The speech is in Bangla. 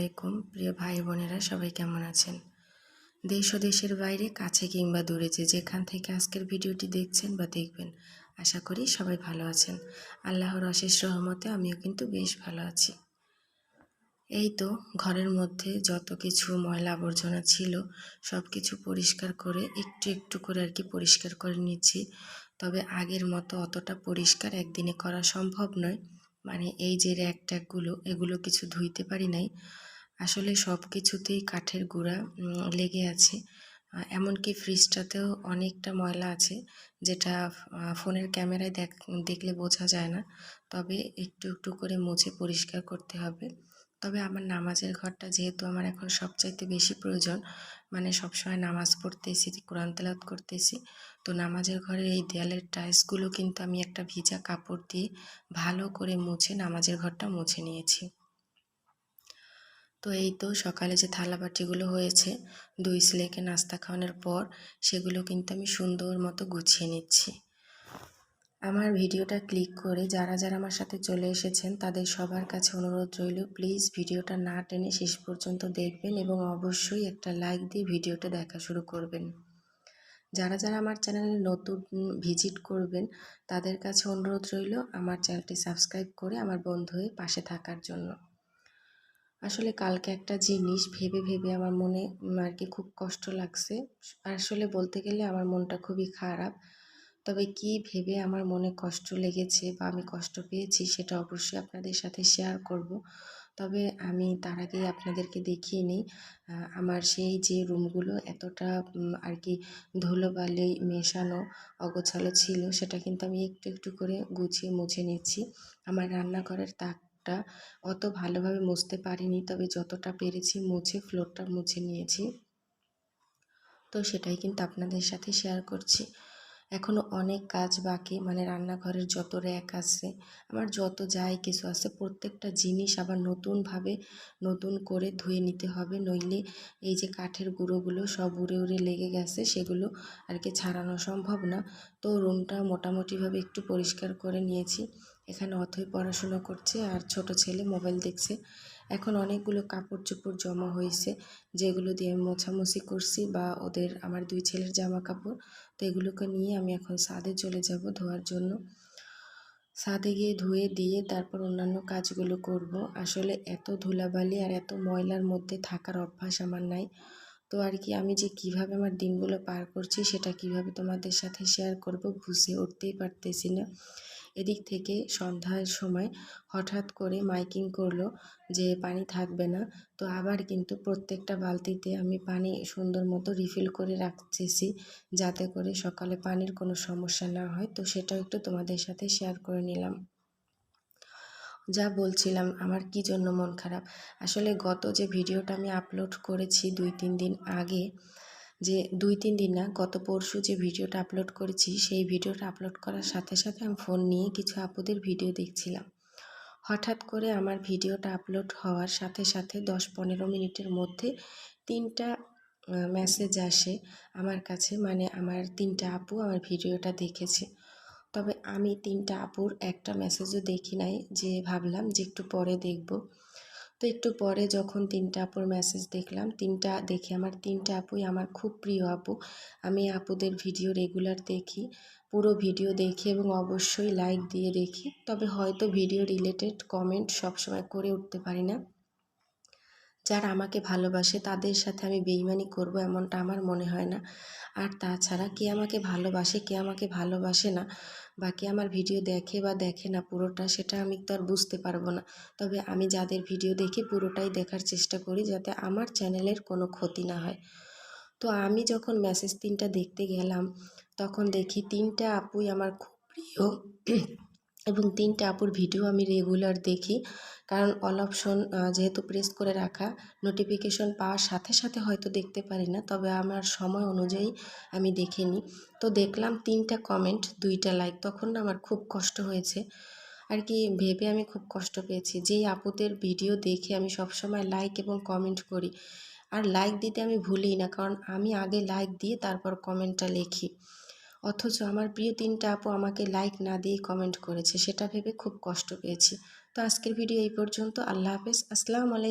আলাইকুম, প্রিয় ভাই বোনেরা, সবাই কেমন আছেন? দেশ ও দেশের বাইরে, কাছে কিংবা দূরে যে যেখান থেকে আজকের ভিডিওটি দেখছেন বা দেখবেন, আশা করি সবাই ভালো আছেন। আল্লাহর অশেষ রহমতে আমিও কিন্তু বেশ ভালো আছি। এই তো ঘরের মধ্যে যত কিছু ময়লা আবর্জনা ছিল সব কিছু পরিষ্কার করে, একটু একটু করে আর কি পরিষ্কার করে নিচ্ছি। তবে আগের মতো অতটা পরিষ্কার একদিনে করা সম্ভব নয়। মানে এই যে র্যাক ট্যাকগুলো এগুলো কিছু ধুইতে পারি নাই। আসলে সব কিছুতেই কাঠের গুঁড়া লেগে আছে। এমনকি ফ্রিজটাতেও অনেকটা ময়লা আছে, যেটা ফোনের ক্যামেরায় দেখ, দেখলে বোঝা যায় না। তবে একটু একটু করে মুছে পরিষ্কার করতে হবে। তবে আমার নামাজের ঘরটা যেহেতু আমার এখন সবচাইতে বেশি প্রয়োজন মানে সবসময় নামাজ পড়তেছি, কোরআন তেলাত করতেছি, তো নামাজের ঘরের এই দেয়ালের টাইলসগুলো কিন্তু আমি একটা ভিজা কাপড় দিয়ে ভালো করে মুছে নামাজের ঘরটা মুছে নিয়েছি। তো এই তো সকালে যে থালা বাটিগুলো হয়েছে, দুই ছেলেকে নাস্তা খাওয়ানোর পর সেগুলো কিন্তু আমি সুন্দর মতো গুছিয়ে নিচ্ছি। আমার ভিডিওটা ক্লিক করে যারা যারা আমার সাথে চলে এসেছেন, তাদের সবার কাছে অনুরোধ রইল, প্লিজ ভিডিওটা না টেনে শেষ পর্যন্ত দেখবেন এবং অবশ্যই একটা লাইক দিয়ে ভিডিওটা দেখা শুরু করবেন। যারা যারা আমার চ্যানেলে নতুন ভিজিট করবেন, তাদের কাছে অনুরোধ রইল আমার চ্যানেলটি সাবস্ক্রাইব করে আমার বন্ধু হয়ে পাশে থাকার জন্য। আসলে কালকে একটা জিনিস ভেবে ভেবে আমার মনে আর কি খুব কষ্ট লাগছে। আসলে বলতে গেলে আমার মনটা খুবই খারাপ। তবে কি ভেবে আমার মনে কষ্ট লেগেছে বা আমি কষ্ট পেয়েছি সেটা অবশ্যই আপনাদের সাথে শেয়ার করব। তবে আমি তার আগেই আপনাদেরকে দেখিয়ে নিই আমার সেই যে রুমগুলো এতটা আর কি ধুলোবালি মেশানো, অগোছালো ছিল, সেটা কিন্তু আমি একটু একটু করে গুছিয়ে, মুছে নিচ্ছি। আমার রান্নাঘরের তাকটা অত ভালোভাবে মুছতে পারিনি, তবে যতটা পেরেছি মুছে ফ্লোরটা মুছে নিয়েছি। তো সেটাই কিন্তু আপনাদের সাথে শেয়ার করছি। এখনও অনেক কাজ বাকি মানে রান্নাঘরের যত র্যাক আছে, আমার যত যাই কিছু আছে, প্রত্যেকটা জিনিস আবার নতুনভাবে নতুন করে ধুয়ে নিতে হবে, নইলে এই যে কাঠের গুঁড়োগুলো সব উড়ে উড়ে লেগে গেছে, সেগুলো আর কি ছাড়ানো সম্ভব না। তো রুমটা মোটামুটিভাবে একটু পরিষ্কার করে নিয়েছি। এখানে অথই পড়াশুনো করছে আর ছোট ছেলে মোবাইল দেখছে। এখন অনেকগুলো কাপড় চোপড় জমা হয়েছে যেগুলো দিয়ে আমি মোছামুছি করছি বা ওদের আমার দুই ছেলের জামা কাপড় তো এগুলোকে নিয়ে আমি এখন সাদে চলে যাব ধোয়ার জন্য। ছাদে গিয়ে ধুয়ে দিয়ে তারপর অন্যান্য কাজগুলো করব। আসলে এত ধুলাবালি আর এত ময়লার মধ্যে থাকার অভ্যাস আমার নাই। তো আর কি, আমি যে কীভাবে আমার দিনগুলো পার করছি সেটা কীভাবে তোমাদের সাথে শেয়ার করব বুঝে উঠতেই পারতেছি না। এদিক থেকে সন্ধ্যার সময় হঠাৎ করে মাইকিং করল যে পানি থাকবে না। তো আবার কিন্তু প্রত্যেকটা বালতিতে আমি পানি সুন্দর মতো রিফিল করে রাখতেছি যাতে করে সকালে পানির কোনো সমস্যা না হয়। তো সেটাও একটু তোমাদের সাথে শেয়ার করে নিলাম। যা বলছিলাম, আমার কি জন্য মন খারাপ? আসলে গত যে ভিডিওটা আমি আপলোড করেছি দুই, তিন দিন আগে যে দুই, তিন দিন না, গত পরশু যে ভিডিওটা আপলোড করেছি, সেই ভিডিওটা আপলোড করার সাথে সাথে আমি ফোন নিয়ে কিছু আপুদের ভিডিও দেখছিলাম। হঠাৎ করে আমার ভিডিওটা আপলোড হওয়ার সাথে সাথে দশ, পনেরো মিনিটের মধ্যে তিনটা মেসেজ আসে আমার কাছে মানে আমার তিনটা আপু আমার ভিডিওটা দেখেছে। তবে আমি তিনটা আপুর একটা মেসেজও দেখি নাই, যে ভাবলাম যে একটু পরে দেখব। তো একটু পরে যখন তিনটা আপুর মেসেজ দেখলাম, তিনটা দেখে আমার তিনটা আপুই আমার খুব প্রিয় আপু। আমি আপুদের ভিডিও রেগুলার দেখি, পুরো ভিডিও দেখি এবং অবশ্যই লাইক দিয়ে দেখি। তবে হয়তো ভিডিও রিলেটেড কমেন্ট সবসময় করে উঠতে পারি না। যারা আমাকে ভালোবাসে তাদের সাথে আমি বেইমানি করব এমনটা আমার মনে হয় না। আর তাছাড়া কে আমাকে ভালোবাসে, কে আমাকে ভালোবাসে না বা কে আমার ভিডিও দেখে বা দেখে না পুরোটা সেটা আমি তো আর বুঝতে পারব না। তবে আমি যাদের ভিডিও দেখি পুরোটাই দেখার চেষ্টা করি যাতে আমার চ্যানেলের কোনো ক্ষতি না হয়। তো আমি যখন মেসেজ তিনটা দেখতে গেলাম, তখন দেখি তিনটা আপুই আমার খুব প্রিয় এবং তিনটে আপুর ভিডিও আমি রেগুলার দেখি। কারণ অল অপশন যেহেতু প্রেস করে রাখা নোটিফিকেশন পাওয়ার সাথে সাথে হয়তো দেখতে পারি না, তবে আমার সময় অনুযায়ী আমি দেখে নিই। তো দেখলাম তিনটা কমেন্ট দুইটা লাইক তখন আমার খুব কষ্ট হয়েছে। আর কি ভেবে আমি খুব কষ্ট পেয়েছি। যেই আপুদের ভিডিও দেখে আমি সবসময় লাইক এবং কমেন্ট করি। আর লাইক দিতে আমি ভুলি না, কারণ আমি আগে লাইক দিয়ে তারপর কমেন্টটা লিখি। অথচ আমার প্রিয় তিনটা আপু আমাকে লাইক না দিয়ে কমেন্ট করেছে, সেটা ভেবে খুব কষ্ট পেয়েছি। তো আজকের ভিডিও এই পর্যন্ত, আল্লাহ হাফেজ, আসসালামু আলাইকুম।